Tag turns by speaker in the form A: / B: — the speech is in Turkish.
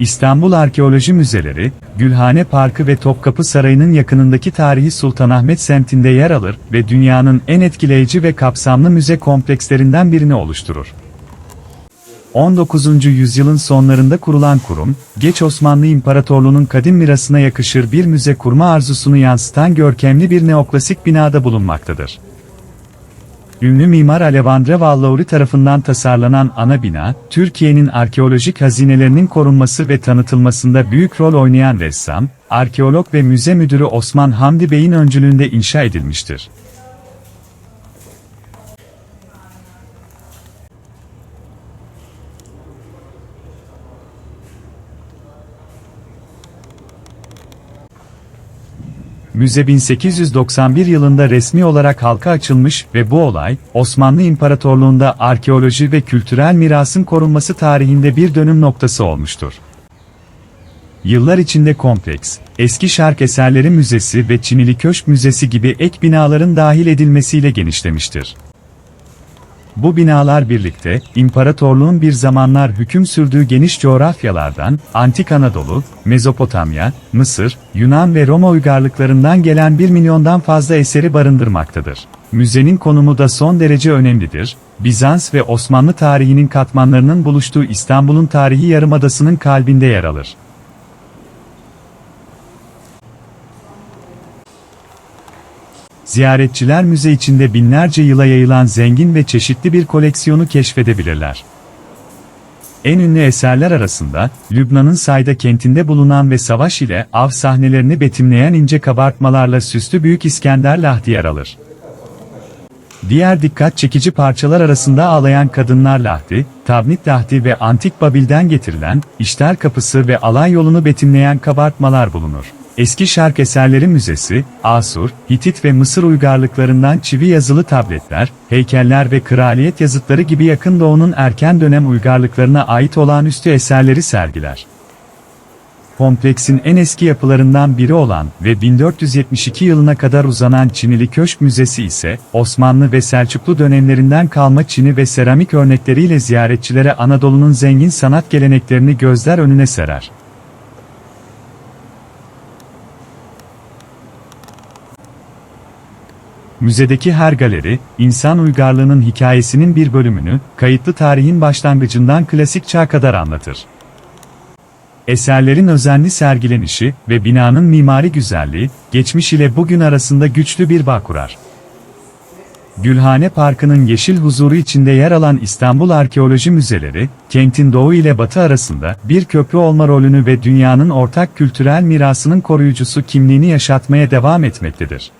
A: İstanbul Arkeoloji Müzeleri, Gülhane Parkı ve Topkapı Sarayı'nın yakınındaki tarihi Sultanahmet semtinde yer alır ve dünyanın en etkileyici ve kapsamlı müze komplekslerinden birini oluşturur. 19. yüzyılın sonlarında kurulan kurum, geç Osmanlı İmparatorluğu'nun kadim mirasına yakışır bir müze kurma arzusunu yansıtan görkemli bir neoklasik binada bulunmaktadır. Ünlü mimar Alevandre Vallauri tarafından tasarlanan ana bina, Türkiye'nin arkeolojik hazinelerinin korunması ve tanıtılmasında büyük rol oynayan ressam, arkeolog ve müze müdürü Osman Hamdi Bey'in öncülüğünde inşa edilmiştir. Müze 1891 yılında resmi olarak halka açılmış ve bu olay, Osmanlı İmparatorluğu'nda arkeoloji ve kültürel mirasın korunması tarihinde bir dönüm noktası olmuştur. Yıllar içinde kompleks, Eski Şark Eserleri Müzesi ve Çinili Köşk Müzesi gibi ek binaların dahil edilmesiyle genişlemiştir. Bu binalar birlikte, imparatorluğun bir zamanlar hüküm sürdüğü geniş coğrafyalardan, Antik Anadolu, Mezopotamya, Mısır, Yunan ve Roma uygarlıklarından gelen 1 milyondan fazla eseri barındırmaktadır. Müzenin konumu da son derece önemlidir. Bizans ve Osmanlı tarihinin katmanlarının buluştuğu İstanbul'un tarihi yarımadasının kalbinde yer alır. Ziyaretçiler müze içinde binlerce yıla yayılan zengin ve çeşitli bir koleksiyonu keşfedebilirler. En ünlü eserler arasında, Lübnan'ın Sayda kentinde bulunan ve savaş ile av sahnelerini betimleyen ince kabartmalarla süslü Büyük İskender Lahdi yer alır. Diğer dikkat çekici parçalar arasında ağlayan kadınlar Lahdi, Tabnit Lahdi ve Antik Babil'den getirilen, İşler Kapısı ve Alay yolunu betimleyen kabartmalar bulunur. Eski Şark Eserleri Müzesi, Asur, Hitit ve Mısır uygarlıklarından çivi yazılı tabletler, heykeller ve kraliyet yazıtları gibi yakın doğunun erken dönem uygarlıklarına ait olağanüstü eserleri sergiler. Kompleksin en eski yapılarından biri olan ve 1472 yılına kadar uzanan Çinili Köşk Müzesi ise, Osmanlı ve Selçuklu dönemlerinden kalma çini ve seramik örnekleriyle ziyaretçilere Anadolu'nun zengin sanat geleneklerini gözler önüne serer. Müzedeki her galeri, insan uygarlığının hikayesinin bir bölümünü, kayıtlı tarihin başlangıcından klasik çağ kadar anlatır. Eserlerin özenli sergilenişi ve binanın mimari güzelliği, geçmiş ile bugün arasında güçlü bir bağ kurar. Gülhane Parkı'nın yeşil huzuru içinde yer alan İstanbul Arkeoloji Müzeleri, kentin doğu ile batı arasında bir köprü olma rolünü ve dünyanın ortak kültürel mirasının koruyucusu kimliğini yaşatmaya devam etmektedir.